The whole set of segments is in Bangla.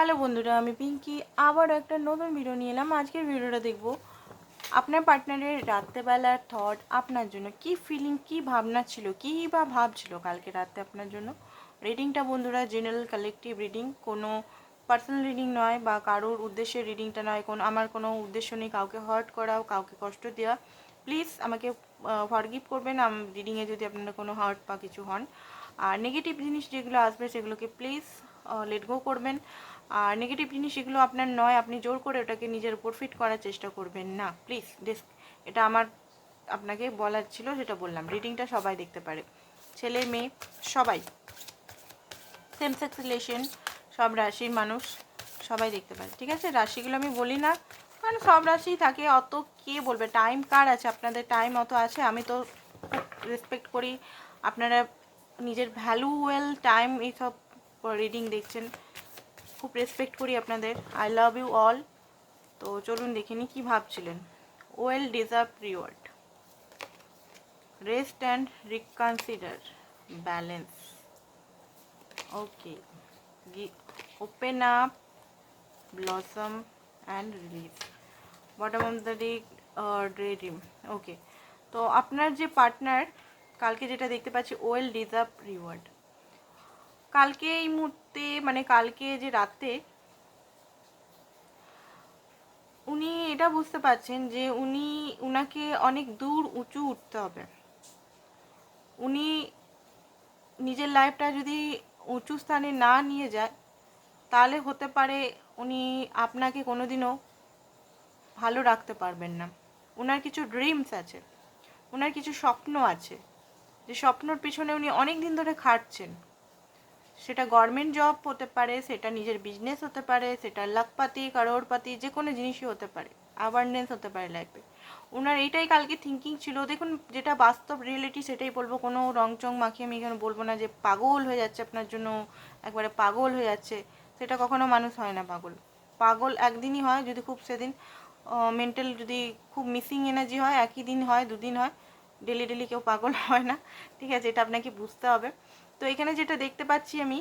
হ্যালো বন্ধুরা, আমি পিঙ্কি। আবার একটা নতুন ভিডিও নিয়ে এলাম। আজকের ভিডিওটা দেখব আপনার পার্টনারের রাত্রেবেলার থট আপনার জন্য। কি ফিলিং কি ভাবনা ছিল? কী বা ভাবছিল কালকে রাতে আপনার জন্য? রিডিংটা বন্ধুরা জেনারেল কালেকটিভ রিডিং কোনো পার্সোনাল রিডিং নয় বা কারোর উদ্দেশ্যে রিডিংটা নয়। কোনো, আমার কোনো উদ্দেশ্য নেই কাউকে হার্ট করাও কাউকে কষ্ট দেওয়া। প্লিজ আমাকে ফরগিভ করবেন। রিডিংয়ে যদি আপনারা কোনো হার্ট বা কিছু হন। আর নেগেটিভ জিনিস যেগুলো আসবে সেগুলোকে প্লিজ লেট গো করবেন। আর নেগেটিভ জিনিস এগুলো আপনার নয়, আপনি জোর করে ওটাকে নিজের উপর ফিট করার চেষ্টা করবেন। না প্লিজ ডিস এটা আমার আপনাকে বলার ছিল, সেটা বললাম। রিডিংটা সবাই দেখতে পারে। ছেলে, মেয়ে, সবাই। সেম সেক্স রিলেশন সব রাশির মানুষ সবাই দেখতে পারে। ঠিক আছে? রাশিগুলো আমি বলি না, কারণ সব রাশি থাকে। অত কে বলবে? টাইম কার আছে? আপনাদের টাইম অত আছে। আমি তো রেসপেক্ট করি। আপনারা নিজের ভ্যালুয়েল টাইম এইসব রিডিং দেখছেন। খুব রেসপেক্ট করি আপনাদের। আই লাভ ইউ অল তো চলুন দেখে নিই কী ভাবছিলেন। Well deserve reward rest and reconsider balance okay open up blossom and release bottom of the daydream okay তো আপনার যে পার্টনার কালকে যেটা দেখতে পাচ্ছি ওয়েল ডিজার্ভ রিওয়ার্ড কালকে এই মুহূর্তে মানে কালকে যে রাতে, উনি এটা বুঝতে পারছেন যে উনি, উনাকে অনেক দূর উঁচু উঠতে হবে। উনি নিজের লাইফটা যদি উঁচু স্থানে না নিয়ে যায়, তাহলে হতে পারে উনি আপনাকে কোনোদিনও ভালো রাখতে পারবেন না। ওনার কিছু ড্রিমস আছে ওনার কিছু স্বপ্ন আছে। যে স্বপ্নর পিছনে উনি অনেক দিন ধরে খাটছেন। সেটা গভর্নমেন্ট জব হতে পারে, সেটা নিজের বিজনেস হতে পারে, সেটা লাখপাতি, কারোরপাতি যে কোনো জিনিসই হতে পারে অ্যাওয়ারনেস হতে পারে লাইফে ওনার এইটাই কালকে থিঙ্কিং ছিল। দেখুন, যেটা বাস্তব রিয়েলিটি সেটাই বলব, কোনো রংচং মাখিয়ে আমি এখানে বলব না যে পাগল হয়ে যাচ্ছে আপনার জন্য, একবারে পাগল হয়ে যাচ্ছে, সেটা কখনো মানুষ হয় না পাগল। পাগল একদিনই হয় যদি খুব সেদিন মেন্টাল যদি খুব মিসিং এনার্জি হয়, একই দিন হয়, দুদিন হয় ডেলি ডেলি কেউ পাগল হয় না। ঠিক আছে, এটা আপনাকে বুঝতে হবে। তো এখানে যেটা দেখতে পাচ্ছি আমি,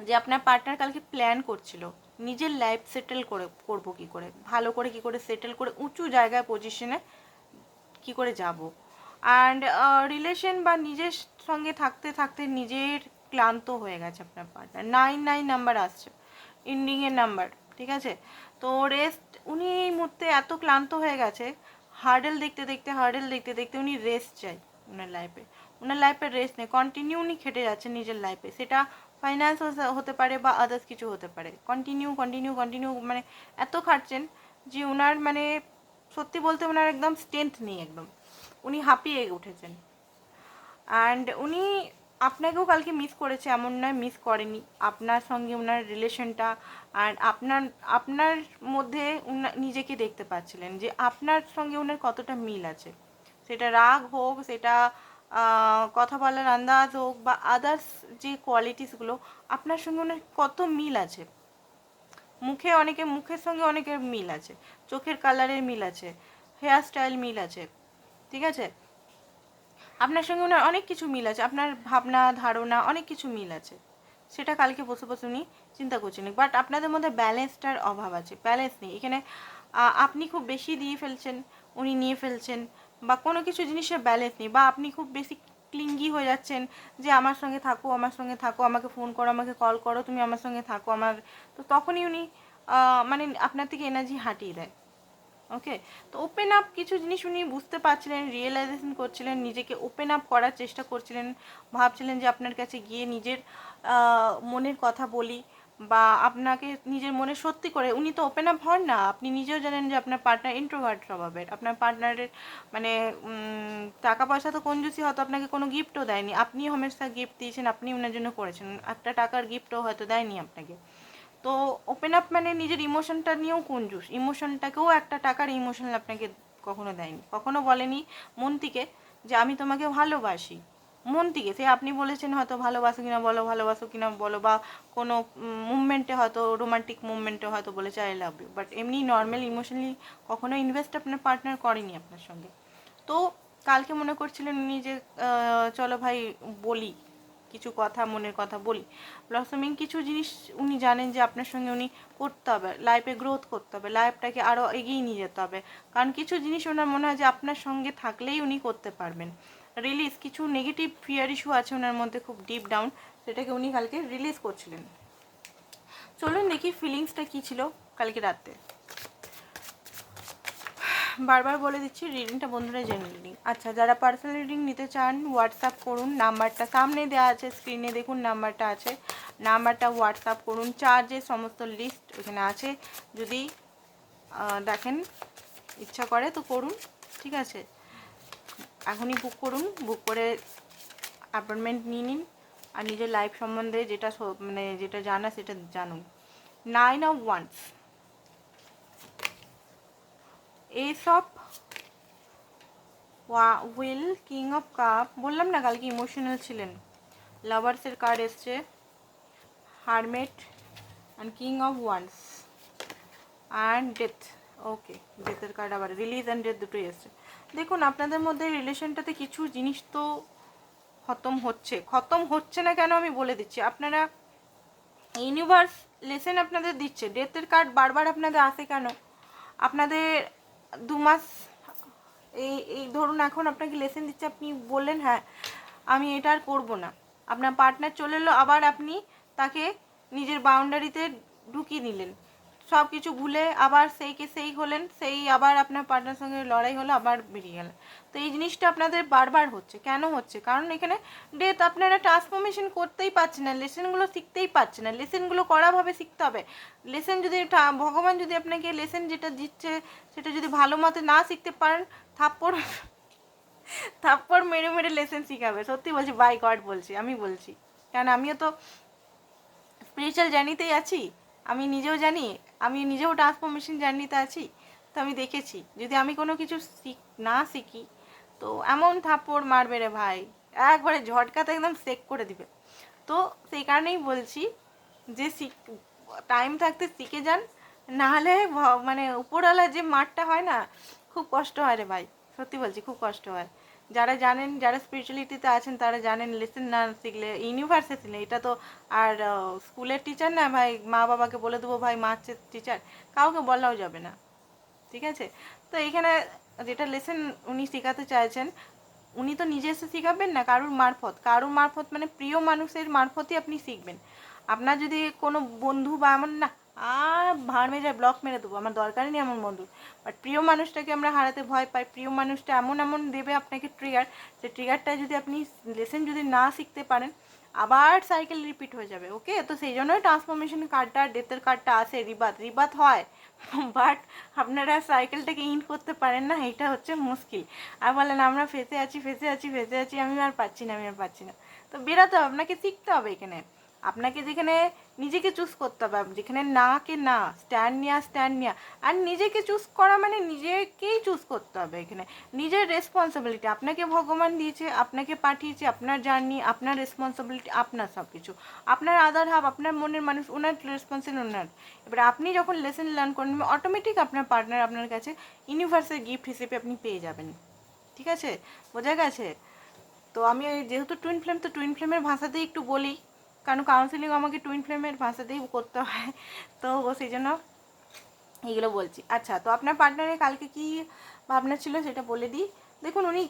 যে আপনার পার্টনার কালকে প্ল্যান করছিল, নিজের লাইফ সেটেল করে, করব কি করে, ভালো করে কি করে সেটেল করে উঁচু জায়গায় পজিশনে কি করে যাব। অ্যান্ড রিলেশন বা নিজের সঙ্গে থাকতে থাকতে নিজের ক্লান্ত হয়ে গেছে আপনার পার্টনার নাইন নাইন নাম্বার আসছে ইন্ডিংয়ের নাম্বার ঠিক আছে? তো রেস্ট উনি এই মুহূর্তে এত ক্লান্ত হয়ে গেছে হার্ডেল দেখতে দেখতে হার্ডেল দেখতে দেখতে উনি রেস্ট চাই ওনার লাইফে ওনার লাইফে রেস্ট নেই। কন্টিনিউ উনি খেটে যাচ্ছেন নিজের লাইফে সেটা ফাইন্যান্স হতে পারে বা আদার্স কিছু হতে পারে। কন্টিনিউ কন্টিনিউ কন্টিনিউ মানে এত খাটছেন যে ওনার মানে সত্যি বলতে ওনার একদম স্ট্রেংথ নেই একদম। উনি হাঁপিয়ে উঠেছেন। অ্যান্ড উনি আপনাকেও কালকে মিস করেছে, এমন নয় মিস করেনি। আপনার সঙ্গে ওনার রিলেশনটা আর আপনার আপনার মধ্যে নিজেকে দেখতে পাচ্ছিলেন যে আপনার সঙ্গে ওনার কতটা মিল আছে। সেটা রাগ হোক, সেটা কথা বলার আন্দাজ হোক বা আদার্স যে কোয়ালিটিসগুলো আপনার সঙ্গে ওনার কত মিল আছে? মুখে অনেকে, মুখের সঙ্গে অনেকের মিল আছে। চোখের কালারের মিল আছে। হেয়ার স্টাইল মিল আছে। ঠিক আছে? আপনার সঙ্গে ওনার অনেক কিছু মিল আছে। আপনার ভাবনা, ধারণা, অনেক কিছু মিল আছে। সেটা কালকে বসে বসে উনি চিন্তা করছেন। বাট আপনাদের মধ্যে ব্যালেন্সটার অভাব আছে। ব্যালেন্স নেই। এখানে আপনি খুব বেশি দিয়ে ফেলছেন, উনি নিয়ে ফেলছেন। বা কোনো কিছু জিনিসের ব্যালেন্স নেই বা আপনি খুব বেশি ক্লিঙ্গি হয়ে যাচ্ছেন যে আমার সঙ্গে থাকো, আমার সঙ্গে থাকো, আমাকে ফোন করো, আমাকে কল করো, তুমি আমার সঙ্গে থাকো, আমার তো তখনই উনি মানে আপনার থেকে এনার্জি হাঁটিয়ে দেয়। ওকে তো ওপেন আপ কিছু জিনিস উনি বুঝতে পারছিলেন রিয়েলাইজেশন করছিলেন, নিজেকে ওপেন আপ করার চেষ্টা করছিলেন, ভাবছিলেন যে আপনার কাছে গিয়ে নিজের মনের কথা বলি। বা আপনাকে নিজের মনে সত্যি করে, উনি তো ওপেন আপ হন না, আপনি নিজেও জানেন যে আপনার পার্টনার ইন্ট্রোভার্ট স্বভাবের। আপনার পার্টনারের মানে টাকা পয়সা তো কঞ্জুসি হয়তো আপনাকে কোনো গিফটও দেয়নি। আপনি হমেশা গিফট দিয়েছেন, আপনি ওনার জন্য করেছেন। একটা টাকার গিফটও হয়তো দেয়নি আপনাকে। তো ওপেন আপ মানে নিজের ইমোশনটা নিয়েও কঞ্জুস ইমোশনটাকেও একটা টাকার ইমোশন আপনাকে কখনো দেয়নি। কখনো বলেনি মন থেকে যে, আমি তোমাকে ভালোবাসি। মন থেকে সে আপনি বলেছেন হয়তো ভালোবাসো কিনা বলো, ভালোবাসো কিনা বলো, বা কোনো মুভমেন্টে হয়তো রোমান্টিক মুভমেন্টে হয়তো বলেছে আই লাভ ইউ বাট এমনি নর্মাল ইমোশনালি কখনো ইনভেস্ট আপনার পার্টনার করেনি আপনার সঙ্গে। তো কালকে মনে করছিলেন উনি যে চলো ভাই, বলি, কিছু কথা, মনের কথা বলি। ব্লসমিং কিছু জিনিস উনি জানেন যে আপনার সঙ্গে উনি করতে হবে লাইফে গ্রোথ করতে হবে লাইফটাকে আরও এগিয়ে নিয়ে যেতে হবে। কারণ কিছু জিনিস ওনার মনে হয় যে আপনার সঙ্গে থাকলেই উনি করতে পারবেন। রিলিজ কিছু নেগেটিভ ফিয়ার ইস্যু আছে ওনার মধ্যে খুব ডিপ ডাউন সেটাকে উনি কালকে রিলিজ করছিলেন। চলুন দেখি ফিলিংসটা কী ছিল কালকে রাতে। বারবার বলে দিচ্ছি রিডিংটা বন্ধুরা জেনে রিডিং আচ্ছা যারা পার্সোনাল রিডিং নিতে চান হোয়াটসঅ্যাপ করুন, নাম্বারটা সামনে দেওয়া আছে স্ক্রিনে দেখুন নাম্বারটা আছে। নাম্বারটা হোয়াটসঅ্যাপ করুন চার্জের সমস্ত লিস্ট ওখানে আছে। যদি দেখেন, ইচ্ছা করে তো করুন, ঠিক আছে? এখনই বুক করুন বুক করে অ্যাপয়েন্টমেন্ট নিয়ে নিন আর নিজের লাইফ সম্বন্ধে যেটা মানে যেটা জানা সেটা জানুন। নাইন অফ ওয়ান্স এইসব উইল কিং অফ কাপ বললাম না কালকে ইমোশনাল ছিলেন। লাভার্সের কার্ড এসছে। Hermit and king of wands and death okay ডেথের card আবার রিলিজ অ্যান্ড ডেথ দুটোই এসছে। দেখুন, আপনাদের মধ্যে রিলেশনটাতে কিছু জিনিস তো খতম হচ্ছে। খতম হচ্ছে না কেন আমি বলে দিচ্ছি, আপনারা ইউনিভার্স লেসেন আপনাদের দিচ্ছে। ডেথের কার্ড বারবার আপনাদের আসে কেন? আপনাদের দু মাস, এই এই ধরুন এখন আপনাকে লেসেন দিচ্ছে, আপনি বললেন হ্যাঁ আমি এটা আর করব না। আপনার পার্টনার চলে এলো, আবার আপনি তাকে নিজের বাউন্ডারিতে ঢুকিয়ে নিলেন সব কিছু ভুলে আবার সেইকে সেই হলেন, সেই আবার আপনার পার্টনার সঙ্গে লড়াই হলো, আবার বেরিয়ে গেলেন। তো এই জিনিসটা আপনাদের বারবার হচ্ছে। কেন হচ্ছে? কারণ এখানে ডেথ আপনারা ট্রান্সফরমেশন করতেই পারছেন না লেসেনগুলো শিখতেই পারছেন না। লেসেনগুলো কড়াভাবে শিখতে হবে। লেসেন যদি ভগবান যদি আপনাকে লেসেন যেটা দিচ্ছে, সেটা যদি ভালো মতে না শিখতে পারেন, থাপ্পড় থাপ্পড় মেরে মেরে লেসেন শিখাবে। সত্যি বলছি বাই গড বলছি, আমি বলছি। কেন আমিও তো স্পিরিচুয়াল জার্নিতেই আছি। আমি নিজেও জানি আমি নিজেও ট্রান্সফরমেশন জার্নিতে আছি, তো আমি দেখেছি, যদি আমি কোনো কিছু শিখ, না শিখি, তো এমন থাপ্পড় মারবে রে ভাই। একবারে ঝটকাতে একদম সেক করে দিবে। তো সেই কারণেই বলছি যে শিখ টাইম থাকতে শিখে যান, নাহলে মানে উপরওয়ালা যে মাঠটা হয় না, খুব কষ্ট হয় রে ভাই। সত্যি বলছি, খুব কষ্ট হয়। যারা জানেন, যারা স্পিরিচুয়ালিটিতে আছেন, তারা জানেন লেসেন না শিখলে ইউনিভার্সে শিখলে এটা তো আর স্কুলের টিচার না ভাই মা বাবাকে বলে দেবো, ভাই মাছের টিচার কাউকে বলাও যাবে না। ঠিক আছে? তো এখানে যেটা লেসেন উনি শেখাতে চাইছেন, উনি তো নিজে এসে শেখাবেন না, কারুর মারফত। কারুর মারফত মানে প্রিয় মানুষের মারফতই আপনি শিখবেন। আপনার যদি কোনো বন্ধু বা এমন না আর ভাড় মেরে ব্লক মেরে দেবো, আমার দরকারই নেই এমন বন্ধু বাট প্রিয় মানুষটাকে আমরা হারাতে ভয় পাই, প্রিয় মানুষটা এমন এমন দেবে আপনাকে ট্রিগার যে ট্রিগারটা যদি আপনি লেসেন যদি না শিখতে পারেন, আবার সাইকেল রিপিট হয়ে যাবে ওকে তো সেই জন্যই ট্রান্সফরমেশন কার্ডটা ডেথের কার্ডটা আসে রিবাত রিবাত হয়। বাট আপনারা সাইকেলটাকে ইন করতে পারেন না, এটা হচ্ছে মুশকিল। আর বলেন, আমরা ফেসে আছি ফেসে আছি ফেসে আছি, আমি আর পাচ্ছি না, আমি আর পাচ্ছি না। তো বেরাতে হবে, আপনাকে শিখতে হবে এখানে। আপনাকে যেখানে নিজেকে চুজ করতে হবে, যেখানে না কে না স্ট্যান্ড নেওয়া স্ট্যান্ড নেওয়া আর নিজেকে চুজ করা মানে নিজেকেই চুজ করতে হবে এখানে। নিজের রেসপন্সিবিলিটি আপনাকে ভগবান দিয়েছে, আপনাকে পাঠিয়েছে, আপনার জার্নি আপনার রেসপন্সিবিলিটি আপনার সব কিছু আপনার আদার হাব, আপনার মনের মানুষ, ওনার রেসপন্সিবল ওনার। এবার আপনি যখন লেসেন লার্ন করবেন অটোমেটিক আপনার পার্টনার আপনার কাছে ইউনিভার্সের গিফট হিসেবে আপনি পেয়ে যাবেন। ঠিক আছে? বোঝা গেছে? তো আমি যেহেতু টুইন ফ্লেম তো টুইন ফ্লেমের ভাষাতেই একটু বলি। কারণ কাউন্সিলিং আমাকে টুইন ফ্লেমের ভাষাতেই করতে হয়। তো সেই জন্য এইগুলো বলছি। আচ্ছা তো আপনার পার্টনারের কালকে কি ভাবনা ছিল সেটা বলে দিই। দেখুন, উনি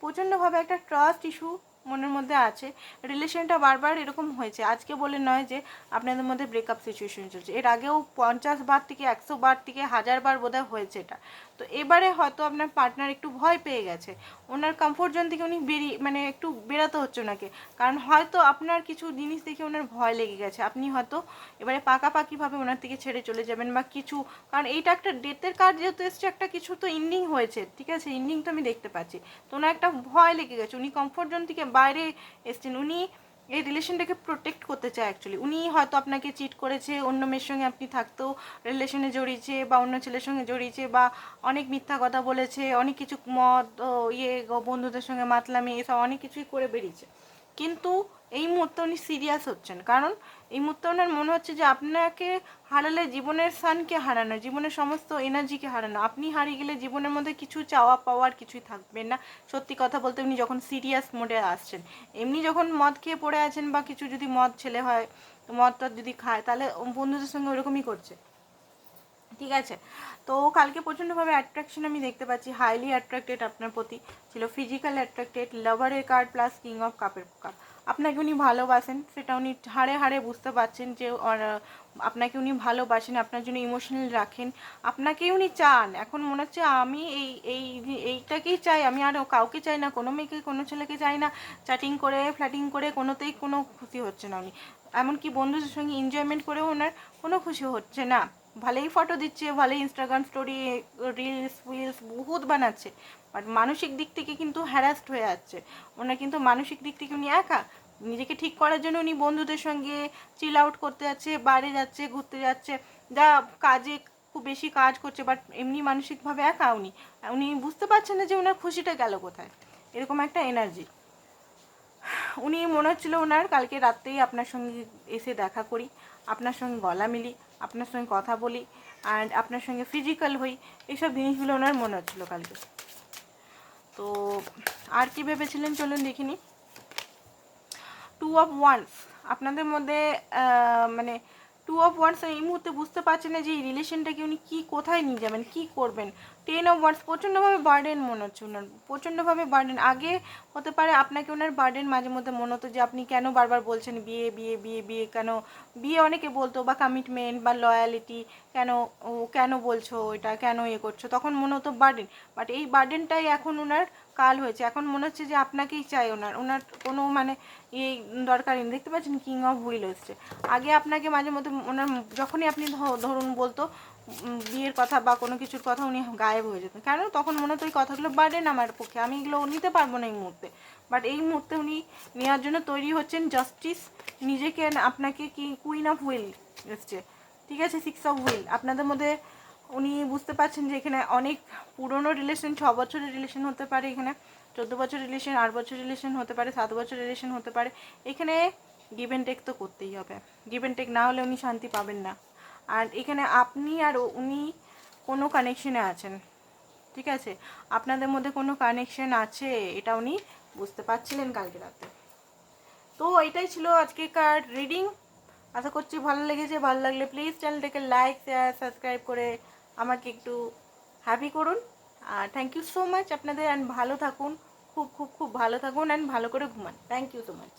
প্রচণ্ডভাবে একটা ট্রাস্ট ইস্যু মনের মধ্যে আছে। রিলেশনটা বারবার এরকম হয়েছে। আজকে বলে নয় যে আপনাদের মধ্যে ব্রেকআপ সিচুয়েশন চলছে। এর আগেও পঞ্চাশ বার থেকে একশো বার থেকে হাজার বার বোধহয় হয়েছে এটা। তো এবারে হয়তো আপনার পার্টনার একটু ভয় পেয়ে গেছে। ওনার কমফোর্ট জোন থেকে উনি বেরিয়ে মানে একটু বেরাতে হচ্ছে ওনাকে। কারণ হয়তো আপনার কিছু জিনিস দেখে ওনার ভয় লেগে গেছে। আপনি হয়তো এবারে পাকাপাকিভাবে ওনার থেকে ছেড়ে চলে যাবেন বা কিছু, কারণ এইটা একটা ডেথের কার্ড যেহেতু এসছে, একটা কিছু তো ইন্ডিং হয়েছে, ঠিক আছে? ইন্ডিং তো আমি দেখতে পাচ্ছি। তো ওনার একটা ভয় লেগে গেছে। উনি কমফোর্ট জোন থেকে বাইরে এসছেন। উনি এই রিলেশনটাকে প্রোটেক্ট করতে চায় অ্যাকচুয়ালি উনি হয়তো আপনাকে চিট করেছে, অন্য মেয়ের সঙ্গে আপনি থাকতেও রিলেশনে জড়িয়েছে বা অন্য ছেলের সঙ্গে জড়িয়েছে বা অনেক মিথ্যা কথা বলেছে, অনেক কিছু মদ ইয়ে বন্ধুদের সঙ্গে মাতলামি, এসব অনেক কিছুই করে বেরিয়েছে। কিন্তু এই মুহূর্তে উনি সিরিয়াস হচ্ছেন। কারণ এই মুহূর্তে ওনার মনে হচ্ছে যে আপনাকে হারালে জীবনের সানকে হারানো, জীবনের সমস্ত এনার্জিকে হারানো। আপনি হারিয়ে গেলে জীবনের মধ্যে কিছু চাওয়া পাওয়ার কিছুই থাকবে না। সত্যি কথা বলতে উনি যখন সিরিয়াস মোডে আসছেন, এমনি যখন মদ খেয়ে পড়ে আছেন বা কিছু যদি মদ ছেলে হয় তো টদ যদি খায়, তাহলে বন্ধুদের সঙ্গে ওরকমই করছে। ঠিক আছে? তো কালকে প্রচণ্ডভাবে অ্যাট্রাকশন আমি দেখতে পাচ্ছি হাইলি অ্যাট্রাক্টেড আপনার প্রতি। ছিল ফিজিক্যাল অ্যাট্রাক্টেড লাভারের কার্ড প্লাস কিং অফ কাপের কাপ আপনাকে উনি ভালোবাসেন, সেটা উনি হাড়ে হাড়ে বুঝতে পারছেন যে আপনাকে উনি ভালোবাসেন, আপনার জন্য ইমোশনাল রাখেন। আপনাকেই উনি চান। এখন মনে হচ্ছে আমি এই এই, এইটাকেই চাই। আমি আর কাউকে চাই না, কোনো মেয়েকে, কোনো ছেলেকে চাই না। চ্যাটিং করে ফ্ল্যাটিং করে, কোনোতেই কোনো খুশি হচ্ছে না উনি। এমনকি বন্ধুদের সঙ্গে এনজয়মেন্ট করেও ওনার কোনো খুশি হচ্ছে না। ভালোই ফটো দিচ্ছে, ভালোই ইনস্টাগ্রাম স্টোরি রিলস উইলস বহুত বানাচ্ছে। বাট মানসিক দিক থেকে কিন্তু হ্যারাস্ট হয়ে যাচ্ছে। ওনার কিন্তু মানসিক দিক থেকে উনি একা। নিজেকে ঠিক করার জন্য উনি বন্ধুদের সঙ্গে চিল আউট করতে যাচ্ছে বাইরে যাচ্ছে, ঘুরতে যাচ্ছে। যা কাজে খুব বেশি কাজ করছে বাট এমনি মানসিকভাবে একা উনি। উনি বুঝতে পারছেন না যে ওনার খুশিটা গেল কোথায়। এরকম একটা এনার্জি উনি মনে হচ্ছিল ওনার, কালকে রাত্রেই আপনার সঙ্গে এসে দেখা করি, আপনার সঙ্গে গলা মিলি। আপনার সঙ্গে কথা বলি অ্যান্ড আপনার সঙ্গে ফিজিক্যাল হই, এইসব জিনিসগুলো ওনার মনে হচ্ছিল কালকে। তো আর কি ভেবেছিলেন চলুন দেখিনি টু অফ ওয়ান্স আপনাদের মধ্যে মানে টু অফ ওয়ান্স এই মুহূর্তে বুঝতে পারছেন না যে এই রিলেশনটাকে উনি কী কোথায় নিয়ে যাবেন, কী করবেন। টেন অফ ওয়ান্স প্রচণ্ডভাবে বার্ডেন মনে হচ্ছে ওনার, প্রচণ্ডভাবে বার্ডেন আগে হতে পারে আপনাকে ওনার বার্ডেন মাঝে মধ্যে মনে হতো যে আপনি কেন বারবার বলছেন বিয়ে বিয়ে বিয়ে বিয়ে, কেন বিয়ে অনেকে বলতো বা কমিটমেন্ট বা লয়ালিটি কেন ও, কেন বলছো এটা, কেন ইয়ে করছ, তখন মনে হতো বার্ডেন বাট এই বার্ডেনটাই এখন ওনার কাল হয়েছে। এখন মনে হচ্ছে যে আপনাকেই চাই ওনার। ওনার কোনো মানে এই দরকারই দেখতে পাচ্ছেন কিং অফ হুইল হচ্ছে আগে আপনাকে মাঝে মধ্যে ওনার, যখনই আপনি ধরুন বলতো বিয়ের কথা বা কোনো কিছুর কথা উনি গায়েব হয়ে যেতেন। কেন তখন মনে হতো এই কথাগুলো বার্ডেন আমার পক্ষে। আমি এগুলো নিতে পারব না এই মুহূর্তে। বাট এই মুহূর্তে উনি নেওয়ার জন্য তৈরি হচ্ছেন জাস্টিস নিজেকে আপনাকে কি কুইন অফ হুইল এসছে। ঠিক আছে সিক্স অফ হুইল আপনাদের মধ্যে উনি বুঝতে পারছেন যে এখানে অনেক পুরনো রিলেশন ছ বছরের রিলেশন হতে পারে এখানে, চোদ্দ বছর রিলেশন আট বছর রিলেশন হতে পারে, সাত বছর রিলেশন হতে পারে। এখানে গিভ অ্যান্ড টেক তো করতেই হবে। গিভ অ্যান্ড টেক না হলে উনি শান্তি পাবেন না। আর এখানে আপনি আর উনি কোনো কানেকশনে আছেন, ঠিক আছে? আপনাদের মধ্যে কোনো কানেকশন আছে? এটা উনি বুঝতে পারছিলেন কালকে রাতে। তো এটাই ছিল আজকে আজকেকার রিডিং আশা করছি ভালো লেগেছে। ভালো লাগলে প্লিজ চ্যানেলটাকে লাইক শেয়ার সাবস্ক্রাইব করে আমাকে একটু হ্যাপি করুন। আর থ্যাংক ইউ সো মাচ আপনাদের। অ্যান্ড ভালো থাকুন। খুব খুব খুব ভালো থাকুন। অ্যান্ড ভালো করে ঘুমান। Thank you so much